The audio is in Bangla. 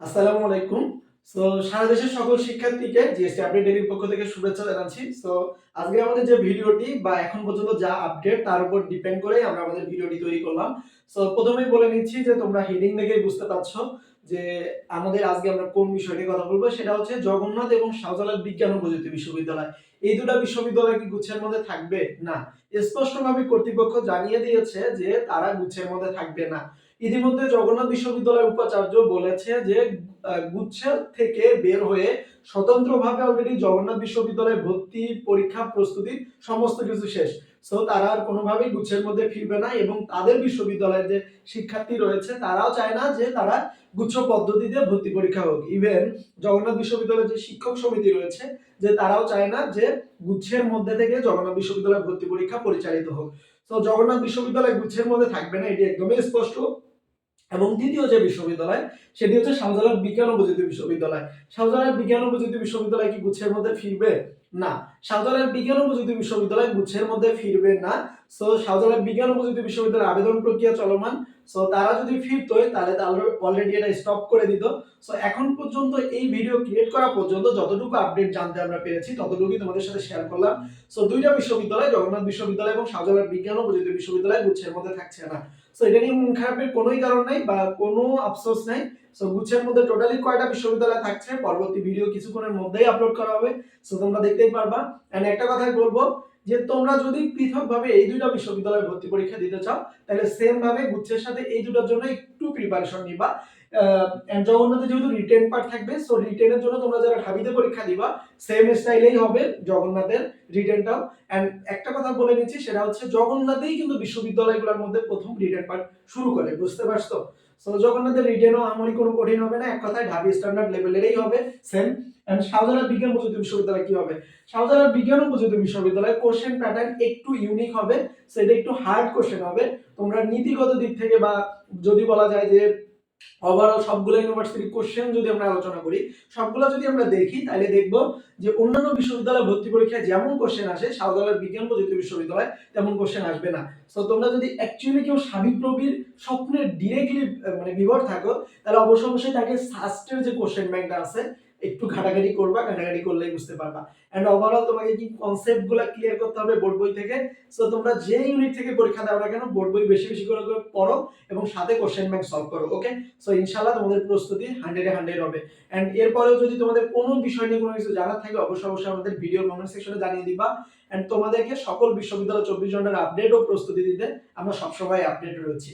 আসসালামু আলাইকুম। সো সারা দেশের সকল শিক্ষার্থীকে জিএসটি আপডেট ডেলির পক্ষ থেকে শুভেচ্ছা জানাচ্ছি। সো আজকে আমাদের যে ভিডিওটি বা এখন পর্যন্ত যা আপডেট তার উপর ডিপেন্ড করে আমরা আমাদের ভিডিওটি তৈরি করলাম। সো প্রথমেই বলে নিচ্ছি যে তোমরা বুঝতে পারছ যে আমাদের আজকে আমরা কোন বিষয় নিয়ে কথা বলব। সেটা হচ্ছে জগন্নাথ এবং শাহজালাল বিজ্ঞান ও প্রযুক্তি বিশ্ববিদ্যালয়। এই দুটো বিশ্ববিদ্যালয় কি গুচ্ছের মধ্যে থাকবে? না। স্পষ্টভাবে কর্তৃপক্ষ জানিয়ে দিয়েছে যে তারা গুচ্ছের মধ্যে থাকবে না। ইতিমধ্যে জগন্নাথ বিশ্ববিদ্যালয়ের উপাচার্য বলেছে যে আহ, গুচ্ছ থেকে বের হয়ে স্বতন্ত্রভাবে অলরেডি জগন্নাথ বিশ্ববিদ্যালয়ে ভর্তি পরীক্ষা প্রস্তুতি সমস্ত কিছু শেষ। সো তারা আর কোনোভাবেই গুচ্ছের মধ্যে ফিরবে না এবং তাদের বিশ্ববিদ্যালয়ের যে শিক্ষার্থী রয়েছে তারাও চায় না যে তারা গুচ্ছ পদ্ধতিতে ভর্তি পরীক্ষা হোক। ইভেন জগন্নাথ বিশ্ববিদ্যালয়ের যে শিক্ষক সমিতি রয়েছে যে তারাও চায় না যে গুচ্ছের মধ্যে থেকে জগন্নাথ বিশ্ববিদ্যালয়ের ভর্তি পরীক্ষা পরিচালিত হোক। তো জগন্নাথ বিশ্ববিদ্যালয় গুচ্ছের মধ্যে থাকবে না এটি একদমই স্পষ্ট। এবং দ্বিতীয় যে বিশ্ববিদ্যালয়, সেটি হচ্ছে শাহজালাল বিজ্ঞান ও প্রযুক্তি বিশ্ববিদ্যালয়। শাহজালাল বিজ্ঞান ও প্রযুক্তি বিশ্ববিদ্যালয় কি গুচ্ছের মধ্যে ফিরবে? না। শাহজালাল বিজ্ঞান ও প্রযুক্তি বিশ্ববিদ্যালয় গুচ্ছের মধ্যে ফিরবে না। সো শাহজালাল বিজ্ঞান ও প্রযুক্তি বিশ্ববিদ্যালয়ের আবেদন প্রক্রিয়া চলমান। সো তারা যদি ফিরতোই তাহলে অলরেডি এটা স্টপ করে দিত। সো এখন পর্যন্ত এই ভিডিও ক্রিয়েট করা পর্যন্ত যতটুকু আপডেট জানতে আমরা পেরেছি, ততটুকুই তোমাদের সাথে শেয়ার করলাম। সো দুইটা বিশ্ববিদ্যালয়, জগন্নাথ বিশ্ববিদ্যালয় এবং শাহজালাল বিজ্ঞান ও প্রযুক্তি বিশ্ববিদ্যালয় গুচ্ছের মধ্যে থাকছে না। সো এটা নিয়ে মন খারাপের কোনোই কারণ নাই বা কোনো আফসোস নাই। সো গুচ্ছের মধ্যে টোটালি কয়টা বিশ্ববিদ্যালয় থাকছে, পরবর্তী ভিডিও কিছুক্ষণের মধ্যেই আপলোড করা হবে। সো তোমরা দেখতেই পারবা। অ্যান্ড একটা কথাই বলব যে, তোমরা যদি পৃথকভাবে এই দুটো বিশ্ববিদ্যালয়ে ভর্তি পরীক্ষা দিতে চাও, তাহলে সেম ভাবে গুচ্ছের সাথে এই দুটোর জন্য একটু প্রিপারেশন নিবা। জগন্নাথে যেহেতু রিটেন পার্ট থাকবে সো রিটেনের জন্য তোমরা যারা ঢাবিতে পরীক্ষা দিবা সেম স্টাইলেই হবে জগন্নাথের রিটেনটাও এন্ড একটা কথা বলে নিচ্ছি, সেটা হচ্ছে জগন্নাথেই কিন্তু বিশ্ববিদ্যালয়গুলোর মধ্যে প্রথম রিটেন পার্ট শুরু করে, বুঝতে পারছ? সো জগন্নাথের রিটেনও আমারই কোনো কঠিন হবে না, এক কথায় ঢাবি স্ট্যান্ডার্ড লেভেলেরই হবে সেম এন্ড শাহজালাল বিজ্ঞান প্রযুক্তি বিশ্ববিদ্যালয় কি হবে? শাহজালাল বিজ্ঞান ও প্রযুক্তি বিশ্ববিদ্যালয় কোশ্চেন প্যাটার্ন একটু ইউনিক হবে সেটা একটু হার্ড কোশ্চেন হবে। তোমরা নীতিগত দিক থেকে বা যদি বলা যায় যে ওভারঅল সবগুলো ইউনিভার্সিটির কোশ্চেন যদি আমরা আলোচনা করি, সবগুলো যদি আমরা দেখি, তাহলে দেখব যে অন্যান্য বিশ্ববিদ্যালয় ভর্তি পরীক্ষায় যেমন কোশ্চেন আসে শাহজালাল বিজ্ঞান প্রযুক্তি বিশ্ববিদ্যালয় তেমন কোশ্চেন আসবে না। সো তোমরা যদি অ্যাকচুয়ালি কেউ সাবিপ্রবির স্বপ্নের ডিরেক্টলি মানে বিভর থাকো, তাহলে অবশ্য অবশ্যই তাকে সাস্টের যে কোশ্চেন ব্যাংকটা আছে একটু ঘাটাঘাটি করবা, ঘাটাঘাটি করলেই বুঝতে পারবা। এন্ড ওভারঅল তোমাকে কি কনসেপ্টগুলা ক্লিয়ার করতে হবে বোর্ড বই থেকে? সো তোমরা যে ইউনিট থেকে পরীক্ষা দাও না কেন বোর্ড বই বেশি বেশি করে করে পড়ো এবং সাথে কোশ্চেন ব্যাংক সলভ করো ওকে সো ইনশাল্লাহ তোমাদের প্রস্তুতি হান্ড্রেডে হান্ড্রেড হবে। এন্ড এরপরেও যদি তোমাদের কোনো বিষয় নিয়ে কোনো কিছু জানার থাকে, অবশ্যই অবশ্যই আমাদের ভিডিও কমেন্ট সেকশনে জানিয়ে দিবা। এন্ড তোমাদেরকে সকল বিশ্ববিদ্যালয় চব্বিশ ঘণ্টার আপডেট ও প্রস্তুতি দিতে আমরা সবসময় আপডেট রয়েছি।